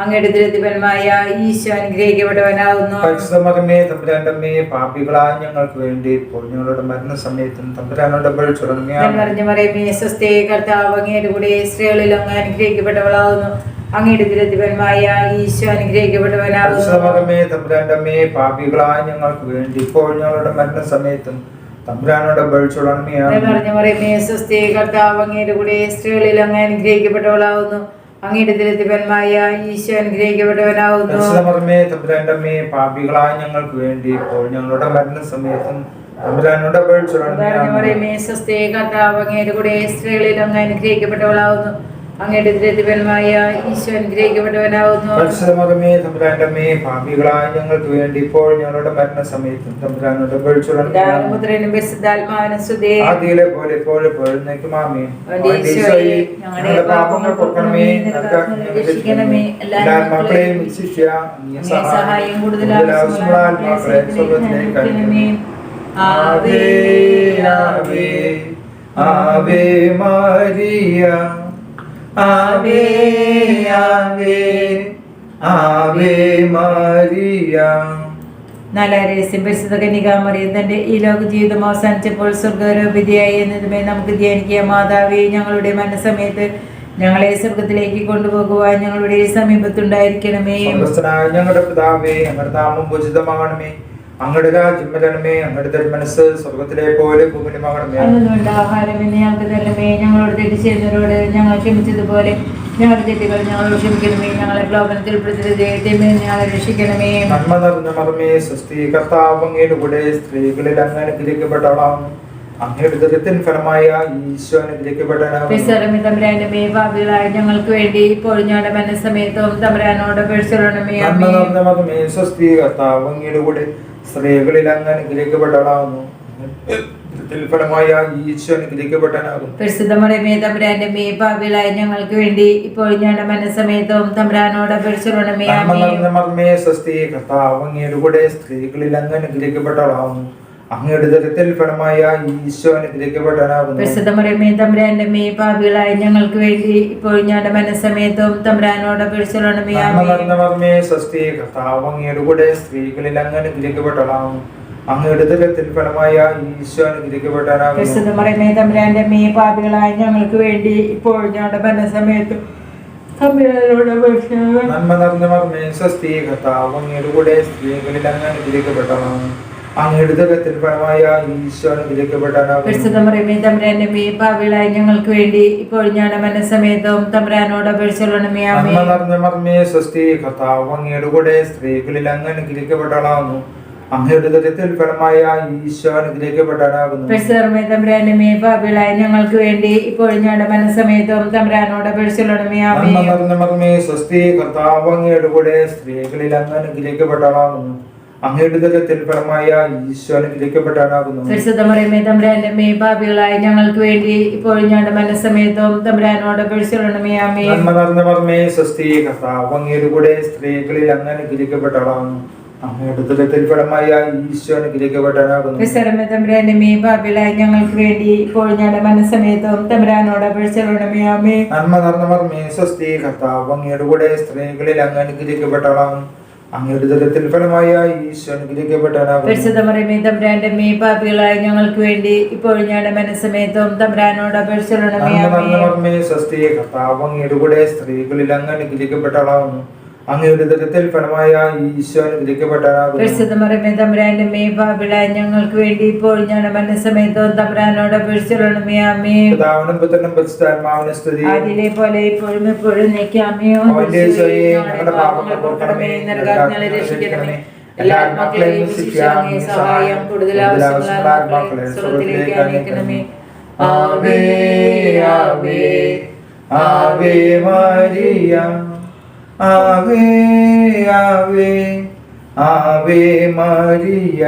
അങ്ങയുടെ തിരുത്തിപ്പന്മായ ഈശോ അനുഗ്രഹിക്കപ്പെട്ടവനാവുന്നു പരിശുദ്ധമകമേ തമ്പുരാണ്ടമ്മേ പാപികളായ ഞങ്ങൾക്ക് വേണ്ടി ഇപ്പോൾ ഞങ്ങളുടെ മരണസമയത്തും തമ്പുരാനോട് പറഞ്ഞു മറിയമേ സ്വസ്തി കർത്താവ് അങ്ങയുടെ കൂടെ സ്ത്രീകളിൽ അങ്ങ് അനുഗ്രഹിക്കപ്പെട്ടവളാവുന്നു അങ്ങയുടെ തിരുത്തിപ്പന്മായ ഈശോ അനുഗ്രഹിക്കപ്പെട്ടവനാവുന്നു തമ്പുരാണ്ടമ്മേ പാപികളായ ഞങ്ങൾക്ക് വേണ്ടി ഇപ്പോൾ ഞങ്ങളുടെ മരണസമയത്തും തമ്പുരാനോട് ബഴിച്ചോളണമേ ഞാൻ പറഞ്ഞ മറിയമേ സ്വസ്തി കർത്താവ് അങ്ങയുടെ കൂടെ സ്ത്രീകളിൽ അങ്ങ് അങ്ങയുടെ തിരുത്തിപ്പന്മായ ഈശോ അനുഗ്രഹിക്കപ്പെട്ടവനാവുന്നു പരിശുദ്ധമേ തമ്പുരാന്റമ്മേ പാപികളായ ഞങ്ങൾക്ക് വേണ്ടി ഇപ്പോൾ ഞങ്ങളുടെ മരണ സമയത്തും സ്ത്രീകളിൽ അങ്ങ് അനുഗ്രഹിക്കപ്പെട്ടവളാവുന്നു അങ്ങയുടെ തിരുത്തിപ്പന്മായ ഈശോ അനുഗ്രഹിക്കപ്പെട്ടവനാവുന്നു പാപികളായ ഞങ്ങൾക്ക് വേണ്ടി ഇപ്പോൾ ഞങ്ങളുടെ മരണസമയത്തും തമ്പുരാനോട് പുത്രനും പോലെ എപ്പോഴും ഞങ്ങളുടെ പാപങ്ങൾ രക്ഷിക്കണമേ, എല്ലാ സഹായം കൂടുതൽ ആവേ ആവേ ആവേ മരിയ ആവേ ആവേ ആവേ മരിയ. നാലാരെ പരിശുദ്ധ കന്യകാമറിയം തന്റെ ഈ ലോക ജീവിതം അവസാനിച്ചപ്പോൾ സ്വർഗരൂപിതയായി എന്നതുമേ നമുക്ക് ധ്യാനിക്കുക മാതാവേ ഞങ്ങളുടെ മനസ്സമയത്ത് ഞങ്ങളെ സ്വർഗത്തിലേക്ക് കൊണ്ടുപോകുവാൻ ഞങ്ങളുടെ സമീപത്തുണ്ടായിരിക്കണമേ. ഞങ്ങളുടെ പിതാവേ ഞങ്ങളുടെ നാമം പൂജിതമാകണമേ രാജ്യം വരണമേ അങ്ങയുടെ മനസ്സ് സ്വർഗത്തിലെ പോലെ ഞങ്ങൾക്ക് തരണമേ. ഞങ്ങളോട് തെറ്റിച്ചേരുന്നവരോട് ഞങ്ങൾ ക്ഷമിച്ചതുപോലെ ഞങ്ങളുടെ തെറ്റുകൾ ഞങ്ങളോട് ക്ഷമിക്കണമേ. ഞങ്ങളെ പ്രലോഭനത്തിൽ പ്രതിരോധത്തിൽ ഞങ്ങളെ രക്ഷിക്കണമേ. നന്മ നിറഞ്ഞ മറമേ സൃഷ്ടി കർത്താവ് അങ്ങയുടെ കൂടെ സ്ത്രീകളിൽ അങ്ങ് അനുഗ്രഹിക്കപ്പെട്ടവളാകുന്നു അങ്ങയുടെ ദുരിതത്തിൻ ഫലമായ ഈശോ അനുഗ്രഹിക്കപ്പെട്ടവനാകുന്നു പിസറമി തമ്പുരാന്റെ മേ പാപികളായ ഞങ്ങൾക്ക് വേണ്ടി ഇപ്പോൾ ഞങ്ങളുടെ മനസ്സമയത്തും തമ്പുരാനോട് പേഴ്ചരണമേ സ്വസ്തി കർത്താവ് അങ്ങയുടെ കൂടെ സ്ത്രീകളിൽ അങ്ങ് അനുഗ്രഹിക്കപ്പെട്ടവളാകുന്നു. ഫലമായ ഈശോ പാപികളായ ഞങ്ങൾക്ക് വേണ്ടി ഇപ്പോൾ ഞങ്ങളുടെ തമ്പുരാനോട് കർത്താവ് അങ്ങയുടെ കൂടെ സ്ത്രീകളിൽ അങ്ങ് അനുഗ്രഹിക്കപ്പെട്ടവളാകുന്നു. അങ്ങയുടെ ദരത്തിൽ ഫലമായ ഈശോ അനുഗ്രഹിക്കപ്പെട്ടവനാകുന്നു പരിശുദ്ധ മറിയമേ തമ്പുരാന്റെ മേ പാപികളായ ഞങ്ങൾക്ക് വേണ്ടി ഇപ്പോൾ ഞങ്ങളുടെ മനസ്സമയത്തും തമ്പ്രാനോട് സ്വസ്തി കർത്താവ് അങ്ങയുടെ കൂടെ സ്ത്രീകളിൽ അങ്ങ് അനുഗ്രഹിക്കപ്പെട്ടവളാകുന്നു അങ്ങയുടെ ദരത്തിൽ ഫലമായ ഈശോ അനുഗ്രഹിക്കപ്പെട്ടവനാകുന്നു പരിശുദ്ധ മറിയമേ തമ്പുരാന്റെ മേ പാപികളായ ഞങ്ങൾക്ക് വേണ്ടി ഇപ്പോൾ ഞങ്ങളുടെ മനസ്സമയത്തും നന്മ നിറഞ്ഞ മർമ്മേ സ്വസ്തി കർത്താവ് അങ്ങയുടെ കൂടെ സ്ത്രീകളിൽ അങ്ങ് അനുഗ്രഹിക്കപ്പെട്ടവളാകുന്നു അങ്ങയുടെ ദരത്തിൽ ഫലമായ ഈശോ അനുഗ്രഹിക്കപ്പെട്ടവനാകുന്നു പരിശുദ്ധ മറിയമേ തമ്പുരാന്റെ മേ ഞങ്ങൾക്ക് വേണ്ടി ഇപ്പോൾ ഞങ്ങളുടെ മനസ്സമയത്തും തമ്പുരാനോട് അപേക്ഷിച്ചോളണമേ നിറഞ്ഞ മർമ്മേ സ്വസ്തി കർത്താവ് അങ്ങയുടെ കൂടെ സ്ത്രീകളിൽ അങ്ങ് പാപികളായ ഞങ്ങൾക്ക് വേണ്ടി ഇപ്പോൾ ഞങ്ങളുടെ മനസ്സമേതവും തമ്പുരാനോട് അപേക്ഷിച്ചോളണമേ സ്വസ്തി കർത്താവ് അങ്ങയുടെ കൂടെ സ്ത്രീകളിൽ അങ്ങ് അനുഗ്രഹിക്കപ്പെട്ടവളാകുന്നു അങ്ങയുടെ ദരത്തിൽ ഫലമായ ഈശോ അനുഗ്രഹിക്കപ്പെട്ടവനാകുന്നു പരിശുദ്ധ മറിയമേ തമ്പുരാന്റെ മേ പാപികളായ ഞങ്ങൾക്ക് വേണ്ടി ഇപ്പോൾ ഞങ്ങളുടെ മനസ്സമയത്തും തമ്പുരാനോട് അപേക്ഷിച്ചോളണമേ ആമേൻ. നന്മ നിറഞ്ഞ മർമ്മേ സ്വസ്തി കർത്താവ് അങ്ങയുടെ കൂടെ സ്ത്രീകളിൽ അങ്ങനെ അങ്ങയുടെ ഫലമായ പരിശുദ്ധമേ തമ്പുരാന്റെ പാപികളായ ഞങ്ങൾക്ക് വേണ്ടി ഇപ്പോൾ ഞങ്ങളുടെ മനസ്സമയത്തും തമ്പുരാനോട് അപേക്ഷിച്ചോളണമേ ആമേൻ. നന്മ നിറഞ്ഞ മർമ്മേ സ്വസ്തി കർത്താവ് അങ്ങയുടെ കൂടെ സ്ത്രീകളിൽ അങ്ങനെ അനുഗ്രഹിക്കപ്പെട്ടവളാകുന്നു അങ്ങയുടെ ഫലമായ ഈശോ മേ പാപികളായ ഞങ്ങൾക്ക് വേണ്ടി ഇപ്പോൾ ഞങ്ങളുടെ മനസ്സമേത്തും തമ്പ്രാനോട് സ്വസ്തി കർത്താവ് അങ്ങയുടെ കൂടെ സ്ത്രീകളിൽ അങ്ങ് അനുഗ്രഹിക്കപ്പെട്ടവളാകുന്നു അങ്ങയുടെ ദരത്തിൽ ഫലമായ ഈശോ അനുഗ്രഹിക്കപ്പെട്ടവനാകുന്നു പരിശുദ്ധ മറിയമേ തമ്പുരാന്റെ മേ പാപികളായ ഞങ്ങൾക്ക് വേണ്ടി ഇപ്പോൾ ഞങ്ങളുടെ മനസ്സമയത്തും തമ്പുരാനോട് അപേക്ഷിച്ചോളണമേ ആമേൻ. പിതാവിനും പുത്രനും പരിശുദ്ധാത്മാവിനും സ്തുതി. പോലെ ഇപ്പോഴും എപ്പോഴും നീക്കാമയോ അവന്റെ ഈശോയെ ഞങ്ങളുടെ പാപങ്ങൾ പൊറുക്കണമേ നരകാജ്ഞകളെ രക്ഷിക്കണമേ. എല്ലാ ആത്മാക്കളെയും സഹായം കൂടുതൽ സ്വർഗത്തിലേക്ക് ആവേ ആവേ ആവേ മരിയ. ആവേ ആവേ ആവേ മരിയ.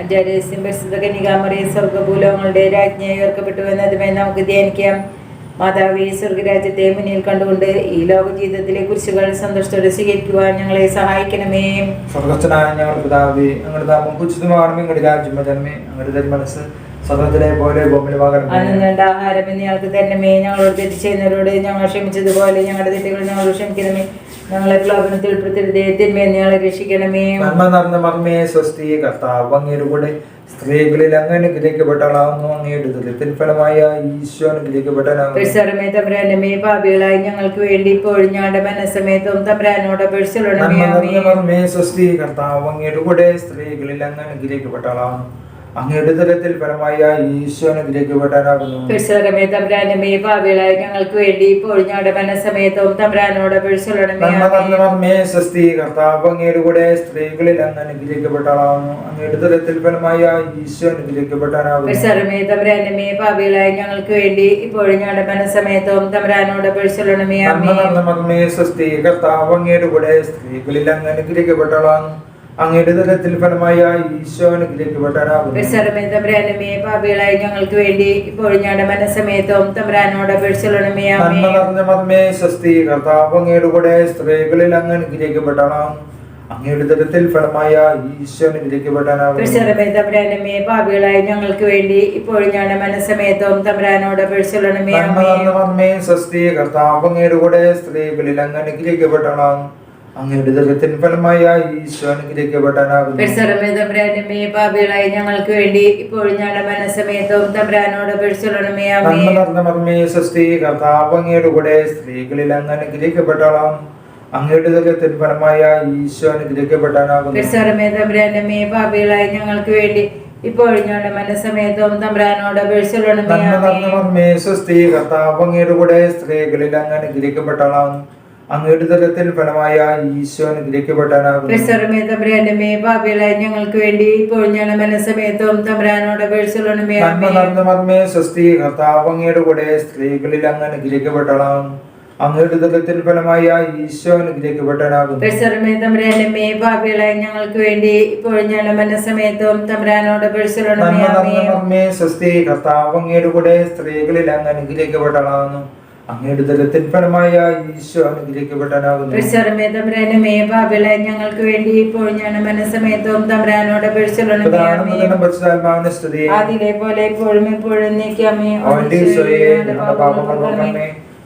അജാരസ്യം പരിശുദ്ധ കനികാമറിയ സ്വർഗഭൂലോകങ്ങളുടെ രാജ്ഞിയായി ഉയർക്കപ്പെട്ടു എന്നതുമായി നമുക്ക് ധ്യാനിക്കാം. മാതാവി സ്വർഗരാജ്യത്തെ മുന്നിൽ കണ്ടുകൊണ്ട് ഈ ലോക ജീവിതത്തിലെ കുറിച്ചുകൾ സന്തോഷത്തോടെ സ്വീകരിക്കുവാൻ ഞങ്ങളെ സഹായിക്കണമേ. സ്വർഗസ്ഥനായ ഞങ്ങളുടെ പിതാവേ അങ്ങയുടെ നാമം ഉചിതമാകണം ഞങ്ങളുടെ രാജ്യം ജന്മേ ഞങ്ങളുടെ സ്വർഗത്തിലെ പോലെ അന്നുണ്ട ആഹാരം എന്ന് ഞങ്ങൾക്ക് തരണമേ. ഞങ്ങളോട് തെറ്റ് ചെയ്യുന്നവരോട് ഞങ്ങൾ ക്ഷമിച്ചതുപോലെ ഞങ്ങളുടെ തെറ്റുകൾ ഞങ്ങൾ ക്ഷമിക്കണമേ. ഞങ്ങളെ പ്രലോഭനത്തിൽ ഉൾപ്പെടുത്തരുതേ. ഞങ്ങളെ രക്ഷിക്കണമേ. നന്മ നടന്ന മർമ്മയെ സ്വസ്തി കർത്താവ് അങ്ങയുടെ കൂടെ സ്ത്രീകളിൽ അങ്ങ് അനുഗ്രഹിക്കപ്പെട്ടവളാവുന്നു അങ്ങയുടെ ദുരിതത്തിൻ ഫലമായ ഈശോ അനുഗ്രഹിക്കപ്പെട്ടവനാകുന്നു പരിസരമേ പാപികളായി ഞങ്ങൾക്ക് വേണ്ടി ഇപ്പോഴും ഞങ്ങളുടെ മനസ്സമേത്തും തമ്പ്രാനോട് അപേക്ഷിച്ചുള്ളണമേ സ്വസ്തി കർത്താവ് അങ്ങയുടെ കൂടെ സ്ത്രീകളിൽ അങ്ങ് അങ്ങയുടെ തലത്തിൽ ഞങ്ങൾക്ക് വേണ്ടി ഞങ്ങളുടെ തമ്പുരാനോട് സ്വസ്തി കർത്താവ് അങ്ങയുടെ കൂടെ സ്ത്രീകളിൽ അങ്ങ് അങ്ങയുടെ തലത്തിൽ പരമായ ഞങ്ങൾക്ക് വേണ്ടി ഞങ്ങളുടെ തമ്പുരാനോട് സ്വസ്തി കർത്താവ് അങ്ങയുടെ കൂടെ സ്ത്രീകളിൽ അങ്ങ് അങ്ങയുടെ തലത്തിൽ ഫലമായ ഈശോ പാപികളായി ഞങ്ങൾക്ക് വേണ്ടി ഇപ്പോൾ ഞങ്ങളുടെ തമ്പുരാനോട് നിറഞ്ഞ സ്വസ്തി കർത്താവ് അങ്ങയുടെ കൂടെ സ്ത്രീകളിൽ അങ്ങ് അനുഗ്രഹിക്കപ്പെട്ടവളാണ് അങ്ങയുടെ തലത്തിൽ ഫലമായ ഈശോ പാപികളായി ഞങ്ങൾക്ക് വേണ്ടി ഇപ്പോൾ ഞങ്ങളുടെ മനസ്സമേതവും തമ്പുരാനോട് സ്വസ്തി കർത്താവ് അങ്ങയുടെ കൂടെ സ്ത്രീകളിൽ അങ്ങ് അങ്ങയുടെ ദൈവത്തിൻ ഫലമായി ഈശോ മേ പാപികളായി ഞങ്ങൾക്ക് വേണ്ടി ഇപ്പോൾ ഞങ്ങളുടെ മനസ്സമേതവും തമ്പുരാനോട് നിറഞ്ഞ മർമ്മേ സ്വസ്തി കർത്താവ് അങ്ങയുടെ കൂടെ സ്ത്രീകളിൽ അങ്ങ് അനുഗ്രഹിക്കപ്പെട്ടവളാണ് അങ്ങയുടെ ദൈവത്തിൻ ഫലമായ ഈശോ മേ പാപികളായി ഞങ്ങൾക്ക് വേണ്ടി ഇപ്പോൾ ഞങ്ങളുടെ മനസ്സമേതവും തമ്പ്രാനോട് ആമേൻ. മർമ്മേ സ്വസ്തി കർത്താവ് അങ്ങയുടെ കൂടെ സ്ത്രീകളിൽ അങ്ങ് അനുഗ്രഹിക്കപ്പെട്ടവളാണ് അങ്ങയുടെ തലത്തിൽ ഫലമായ ഈശോ പാപികളായി ഞങ്ങൾക്ക് വേണ്ടി തമ്പുരാനോട് നന്മ സ്വസ്തി കർത്താവ് അങ്ങയുടെ കൂടെ സ്ത്രീകളിൽ അങ്ങ് അനുഗ്രഹിക്കപ്പെട്ടവളാണ് അങ്ങയുടെ ഫലമായ ഈശോ പാപികളായി ഞങ്ങൾക്ക് വേണ്ടി ഞങ്ങളുടെ തമ്പുരാനോട് സ്വസ്തി കർത്താവ് അങ്ങയുടെ കൂടെ സ്ത്രീകളിൽ അങ്ങ് അനുഗ്രഹിക്കപ്പെട്ടവളാകുന്നു. അങ്ങയുടെ ദലത്തിൻ ഫലമായ ഈശോ തമ്പുരാനുമേ പാപികളെ ഞങ്ങൾക്ക് വേണ്ടി ഇപ്പോൾ ഞാൻ മനസ്സമേത്തവും തമ്പുരാനോട് ആദിലെ പോലെ എപ്പോഴും എപ്പോഴും നീക്കാമേ.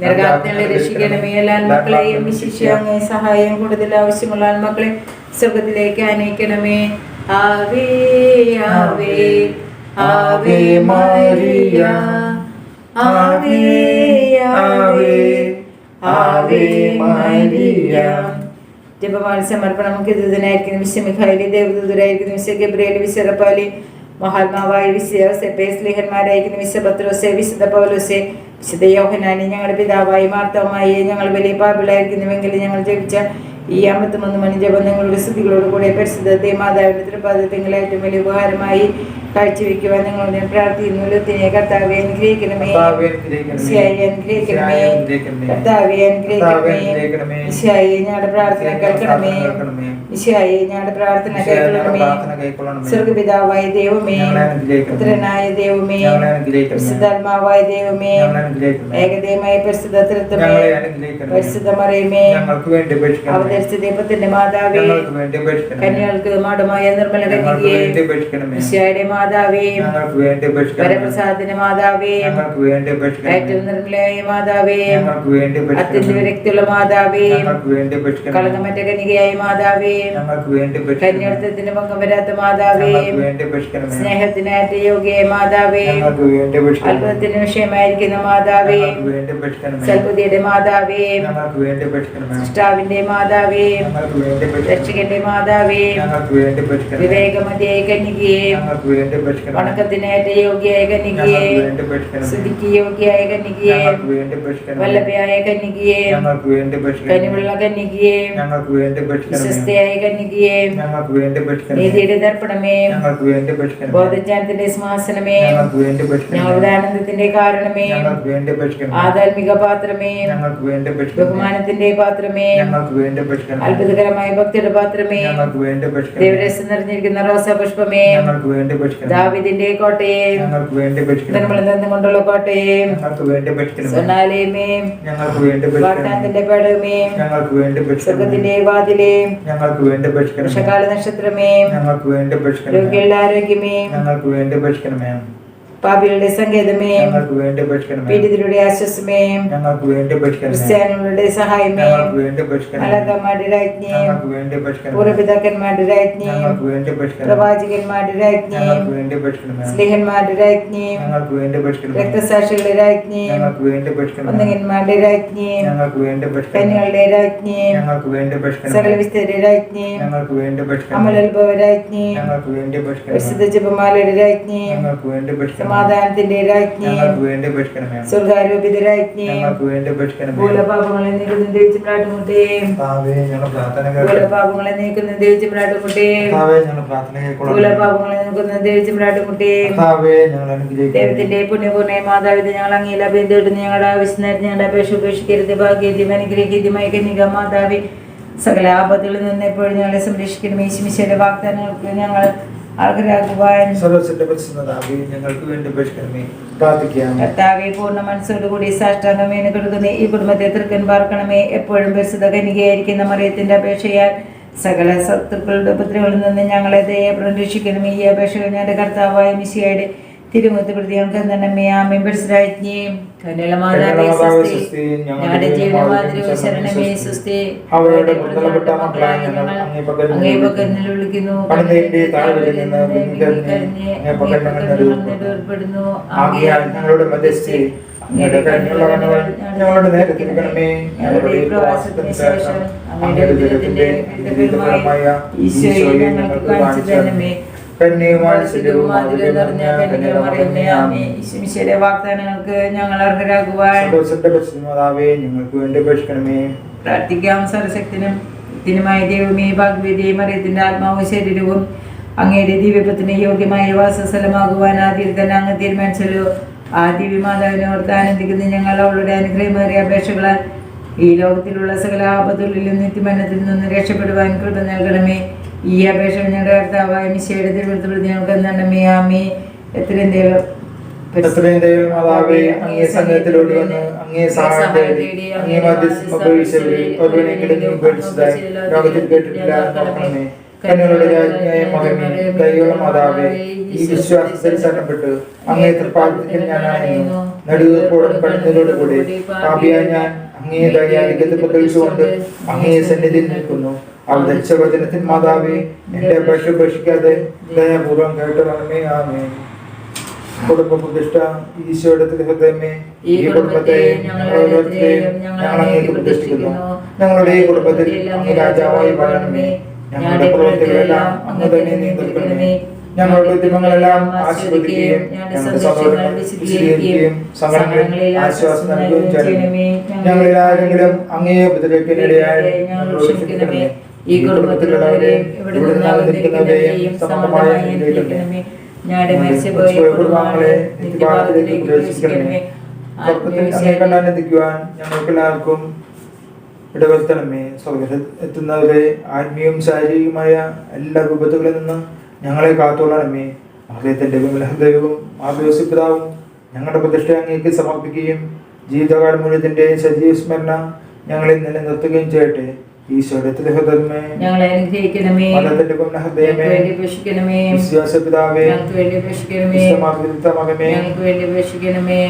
നിരകാത്തങ്ങളെ രക്ഷിക്കണമേ എല്ലാ ആത്മക്കളെയും വിശിഷ്യ അങ്ങേ സഹായം കൂടുതൽ ആവശ്യമുള്ള ആത്മക്കളെ സ്വർഗത്തിലേക്ക് അനയിക്കണമേ ആവേ ആവേ ആവേ മരിയ ആവേ ആവേ ആവേ മരിയ. ജപമാല സമർപ്പണം നമുക്ക് ദൂതനായിരിക്കുന്ന വിശ്വ മിഖായിലി ദേവദൂതരായിരിക്കുന്ന വിശ്വ ഗബ്രിയേൽ വിശ്വറപ്പാലി മഹാത്മാവായ വിശ്വ സെപ്പേസ് ലേഖന്മാരായിരിക്കുന്ന വിശ്വ പത്രോസെ വിശുദ്ധ പൗലോസെ വിശുദ്ധ യോഹനാനി ഞങ്ങളുടെ പിതാവായി മാർത്തവമായി ഞങ്ങൾ വലിയ പാപിളായിരിക്കുന്നുവെങ്കിൽ ഞങ്ങൾ ജപിച്ച ഈ അമ്പത്തിമൂന്ന് മണി ജപം നിങ്ങളുടെ സ്തുതികളോട് കൂടെ പരിശുദ്ധത്തെ മാതാവിന്റെ തൃപാദത്തിങ്ങൾ ഏറ്റവും വലിയ ഉപകാരമായി കാഴ്ചവെക്കുവാൻ നിങ്ങൾ ഞാൻ പ്രാർത്ഥിക്കുന്നു. ലത്തിനെ കർത്താവെ അനുഗ്രഹിക്കണമേ. കർത്താവേ അനുഗ്രഹിക്കണമേ. കർത്താവെ അനുഗ്രഹിക്കണമേ. ഞങ്ങളുടെ പ്രാർത്ഥന കേൾക്കണമേ. ഞങ്ങളുടെ പ്രാർത്ഥന കേൾക്കണമേ. സ്വർഗപിതാവായ ദൈവമേ. പുത്രനായ ദൈവമേ. വിശുദ്ധാത്മാവായ ദൈവമേ. ഏകദൈവമായ പരിശുദ്ധ തൃത്വമേ. പരിശുദ്ധ മറിയമേ ഞങ്ങൾക്ക് വേണ്ടി അപേക്ഷിക്കണമേ. അവതരിച്ച ദൈവത്തിന്റെ മാതാവേ കന്യകൾക്ക് മാടുമായ നിർമ്മല കന്യകയെ മാതാവേ. വരപ്രസാദന മാതാവേ. ഏറ്റവും നിർമ്മലയായ മാതാവേ അത്യന്ത. വിരക്തിയുള്ള മാതാവേ. കളങ്കമറ്റ കന്യകയായ മാതാവേ കന്യാർത്ഥത്തിന്റെ പങ്കം വരാത്ത മാതാവേ. സ്നേഹത്തിനായിട്ട് യോഗ്യയായ മാതാവേ. അത്ഭുതത്തിന് വിഷയമായിരിക്കുന്ന മാതാവേ സൽബുദ്ധിയുടെ മാതാവേ. സൃഷ്ടാവിന്റെ മാതാവേ ഞങ്ങൾക്ക് വേണ്ടി അപേക്ഷിക്കണമേ. രക്ഷകന്റെ മാതാവേ ഞങ്ങൾക്ക് വേണ്ടി അപേക്ഷിക്കണമേ. വിവേകമതിയായ കന്യകയെ ഞങ്ങൾക്ക് വേണ്ടി അപേക്ഷിക്കണമേ. വണക്കത്തിനായിട്ട് യോഗ്യയായ കന്യകയെ ഞങ്ങൾക്ക് വേണ്ടി അപേക്ഷിക്കണമേ. സ്തുതിക്ക് യോഗ്യയായ കന്യകയെ ഞങ്ങൾക്ക് വേണ്ടി അപേക്ഷിക്കണമേ. വല്ലഭയായ കന്യകയെ ഞങ്ങൾക്ക് വേണ്ടി അപേക്ഷിക്കണമേ. കനിവുള്ള കന്യകയെ ഞങ്ങൾക്ക് വേണ്ടി അപേക്ഷിക്കണമേ. വിശ്വസ്തയായ കന്യകയെ ഞങ്ങൾക്ക് വേണ്ടി അപേക്ഷിക്കണമേ. നീതിയുടെ ദർപ്പണമേ ഞങ്ങൾക്ക് വേണ്ടി അപേക്ഷിക്കണമേ. ബോധജ്ഞാനത്തിന്റെ സിംഹാസനമേ ഞങ്ങൾക്ക് വേണ്ടി അപേക്ഷിക്കണമേ. ഞങ്ങളുടെ ആനന്ദത്തിന്റെ കാരണമേ ഞങ്ങൾക്ക് വേണ്ടി അപേക്ഷിക്കണമേ. ആധ്യാത്മിക പാത്രമേ ഞങ്ങൾക്ക് വേണ്ടി അപേക്ഷിക്കണമേ. ബഹുമാനത്തിന്റെ പാത്രമേ ഞങ്ങൾക്ക് വേണ്ടി അപേക്ഷിക്കണമേ. അത്ഭുതകരമായ ഭക്തിയുടെ പാത്രമേ ഞങ്ങൾക്ക് വേണ്ടി അപേക്ഷിക്കണമേ. ദേവരസം നിറഞ്ഞിരിക്കുന്ന റോസാ പുഷ്പമേ ഞങ്ങൾക്ക് വേണ്ടി അപേക്ഷിക്കണമേ. ദാവിദിന്റെ കോട്ടയെ ഞങ്ങൾക്ക് വേണ്ടി അപേക്ഷിക്കണമേ. നിർമ്മല കോട്ടയെ അപേക്ഷിക്കണമേ. വാഗ്ദാനത്തിന്റെ അപേക്ഷിക്കണമേ. സ്വർഗത്തിന്റെ വാതിലേ. വർഷകാല നക്ഷത്രമേ. രോഗികളുടെ ആരോഗ്യമേ ഞങ്ങൾക്ക് വേണ്ടി അപേക്ഷിക്കണമേ. പാപികളുടെ സങ്കേതമേ. പീഡിതരുടെ ആശ്വാസമേ. ക്രിസ്ത്യാനികളുടെ സഹായമേ ഞങ്ങൾക്ക് രാജ്ഞിയും. പൂർവപിതാക്കന്മാരുടെ രാജ്ഞി ഞങ്ങൾക്ക് വേണ്ടി അപേക്ഷിക്കണമേ. പ്രവാചകന്മാരുടെ രാജ്ഞി ഞങ്ങൾക്ക് സ്നേഹന്മാരുടെ രാജ്ഞി ഞങ്ങൾക്ക് വേണ്ടി അപേക്ഷിക്കണമേ. രക്തസാക്ഷികളുടെ രാജ്ഞി ഒന്നുകന്മാരുടെ രാജ്ഞിയും. കന്യകളുടെ രാജ്ഞി ഞങ്ങൾക്ക് സകല വിസ്തരുടെ രാജ്ഞി അമലത്ഭവ രാജ്ഞിയും. വിശുദ്ധ ജപമാലയുടെ രാജ്ഞി ഞങ്ങൾക്ക് വേണ്ടി അപേക്ഷിക്കണമേ. സമാധാനത്തിന്റെ രാജ്ഞി. സ്വർഗാരോപിത രാജ്ഞി. ഭൂലപാപങ്ങളെ നീക്കുന്ന കേൾക്കണമേ. ഭൂലപാപങ്ങളെ നീക്കുന്ന. ഭൂലപാപങ്ങളെ നീക്കുന്ന. ദൈവത്തിന്റെ പുണ്യപൂർണ മാതാവിധ ഞങ്ങൾ അങ്ങയിൽ അഭ്യന്തരത്തിന് ഞങ്ങളുടെ ആവശ്യം ഞങ്ങളുടെ അപേക്ഷ ഉപേക്ഷിക്കരുത് ഭാഗ്യദ്യം അനുഗ്രഹിക്കുന്നതുമായ കന്യക മാതാവി സകല ആപത്തുകളിൽ നിന്ന് എപ്പോഴും ഞങ്ങളെ സംരക്ഷിക്കണം ഈശ്മിശയുടെ വാഗ്ദാനങ്ങൾക്ക് ഞങ്ങൾ ഞങ്ങൾക്ക് വേണ്ടി അപേക്ഷിക്കണമേ. പ്രാർത്ഥിക്കാം കർത്താവെ പൂർണ മനസ്സോടുകൂടി സാഷ്ടാംഗമേന് കൊടുക്കുന്ന ഈ കുടുംബത്തെ തൃക്കൻ പാർക്കണമേ. എപ്പോഴും പരിശുദ്ധ കനികയായിരിക്കുന്ന മറിയത്തിന്റെ അപേക്ഷയാൽ സകല ശത്രുക്കളുടെ ഉപദ്രവങ്ങളിൽ നിന്ന് ഞങ്ങളെ ദയ രക്ഷിക്കണമേ ഈ അപേക്ഷകൾ ഞങ്ങളുടെ കർത്താവായ മിശിയായുടെ തിരുമുത്ത് പ്രതി ഞങ്ങൾക്ക് തന്നെ ആമയും പരിശുദ്ധാജ്ഞയും കന്യളമാതാവേ സുസ്തി ഞങ്ങളുടെ ജീവനമാതിരി ശരണമേ സുസ്തി അവരുടെ പുറത്തള്ളപ്പെട്ട മക്കളായ ഞങ്ങൾ അങ്ങേ വിളിക്കുന്നു. പണിതേണ്ടി താഴ്വരയിൽ നിന്ന് അങ്ങേ നെടുവീർപ്പെടുന്നു. നെടുവീർപ്പെടുന്നു ആകയാൽ ഞങ്ങളുടെ മധ്യസ്ഥി. അങ്ങയുടെ ഞങ്ങളുടെ നേരെ തിരിക്കണമേ ഞങ്ങളുടെ പ്രവാസത്തിന് ശേഷം അങ്ങയുടെ ദുരിതത്തിന്റെ വിവിധഫലമായ ഈശോയെ ഞങ്ങൾക്ക് കാണിച്ചു തരണമേ. ഈശ്വമിശയുടെ വാഗ്ദാനങ്ങൾക്ക് ഞങ്ങൾ അർഹരാകുവാൻ ഞങ്ങൾക്ക് വേണ്ടി അപേക്ഷിക്കണമേ പ്രാർത്ഥിക്കാം. സർവശക്തിനും ഇതിനുമായ ദൈവമേ ഭാഗ്യവതിയും അറിയത്തിന്റെ ആത്മാവും ശരീരവും അങ്ങയുടെ ദിവ്യപത്തിന് യോഗ്യമായ വാസസ്ഥലമാകുവാൻ ആദ്യം തന്നെ അങ്ങ് തീരുമാനിച്ചല്ലോ ആ ദിവ്യമാതാവിനെ ഓർത്ത് ആനന്ദിക്കുന്ന. ഞങ്ങൾ അവളുടെ അനുഗ്രഹമേറിയ അപേക്ഷകളാൽ ഈ ലോകത്തിലുള്ള സകല ആപത്തുകളിലും നിത്യമരണത്തിൽ നിന്ന് രക്ഷപ്പെടുവാൻ കൃപ നൽകണമേ. ഈ അപേക്ഷ ഞങ്ങളുടെ കർത്താവായ മിശയുടെ തിരുവനന്തപുരത്ത് ഞങ്ങൾക്ക് എന്താണ് ആമേ എത്രയും എത്രയും അങ്ങേ വന്ന് അങ്ങേ സഹായം തേടി അങ്ങേ മധ്യസ്ഥം ഉപയോഗിച്ചവരെ ഒരുവനെങ്കിലും നീ പേടിച്ചതായി ലോകത്തിൽ കേട്ടിട്ടില്ല നോക്കണമേ കന്യകളുടെ രാജ്ഞിയായ മകനെ കൈകളുടെ മാതാവേ ഈ വിശ്വാസത്തിൽ ശരണപ്പെട്ട്. അങ്ങേ തൃപ്പാദത്തിൽ ഞാനായിരുന്നു നടുവീർപ്പോടും കടന്നതിനോട് കൂടി പാപിയായ ഞാൻ അങ്ങേ ദയാലിക്കത്തിൽ പ്രതീക്ഷിച്ചുകൊണ്ട് അങ്ങേ സന്നിധിയിൽ നിൽക്കുന്നു. അവതരിച്ച വചനത്തിൻ മാതാവേ എന്റെ അപേക്ഷ ഉപേക്ഷിക്കാതെ ദയാപൂർവം കേട്ടതാണമേ ആമേ കുടുംബ പ്രതിഷ്ഠ ഈശോയുടെ ഹൃദയമേ ഈ കുടുംബത്തെ ഞങ്ങൾ ഓരോരുത്തരെയും ഞങ്ങൾ അങ്ങേക്ക് പ്രതിഷ്ഠിക്കുന്നു. ഞങ്ങളുടെ ഈ കുടുംബത്തിൽ അങ്ങ് രാജാവായി വരണമേ ഞങ്ങളുടെ പ്രവൃത്തികളെല്ലാം അങ്ങ് തന്നെ നിയന്ത്രിക്കണമേ. ഞങ്ങളുടെ ഉദ്യമങ്ങളെല്ലാം ആശീർവദിക്കുകയും ഞങ്ങളുടെ സഹോദരങ്ങൾ വിശദീകരിക്കുകയും സങ്കടങ്ങളിൽ ആശ്വാസം നൽകുകയും ചെയ്യണമേ. ഞങ്ങളിൽ ആരെങ്കിലും അങ്ങയെ ഉപദ്രവിക്കാനിടയായി ഞങ്ങൾ ക്ഷമിക്കണമേ. ഈ കുടുംബത്തിലുള്ളവരെയും ഇവിടെ നിന്ന് അകന്നിരിക്കുന്നവരെയും സമമായ നിയന്ത്രിക്കണമേ ഞങ്ങളുടെ മരിച്ചുപോയ കുടുംബാംഗങ്ങളെ നിത്യപാദത്തിലേക്ക് പ്രവേശിക്കണമേ. അങ്ങേ കണ്ടാനന്ദിക്കുവാൻ ഞങ്ങൾക്കെല്ലാവർക്കും ഇടവരുത്തണമേ. സ്വർഗത്തിൽ എത്തുന്നവരെ ആത്മീയവും ശാരീരികമായ എല്ലാ വിപത്തുകളിൽ നിന്നും ഞങ്ങളെ കാത്തോളണമേ ഹൃദയത്തിന്റെ വിമലഹൃദയവും ആവേശപിതാവും ഞങ്ങളുടെ പ്രതിഷ്ഠ അങ്ങേക്ക് സമർപ്പിക്കുകയും ജീവിതകാലം മുഴുവതിന്റെ സജീവ സ്മരണ ഞങ്ങളിൽ നിലനിർത്തുകയും ചെയ്യട്ടെ. ഈശോയുടെ തിരുഹൃദയമേ. ഞങ്ങളെ അനുഗ്രഹിക്കണമേ. മതത്തിന്റെ അപേക്ഷിക്കണമേ വിശ്വാസപിതാവേ. ഞങ്ങൾക്ക് വേണ്ടി അപേക്ഷിക്കണമേ മകമേ. ഞങ്ങൾക്ക് വേണ്ടി അപേക്ഷിക്കണമേ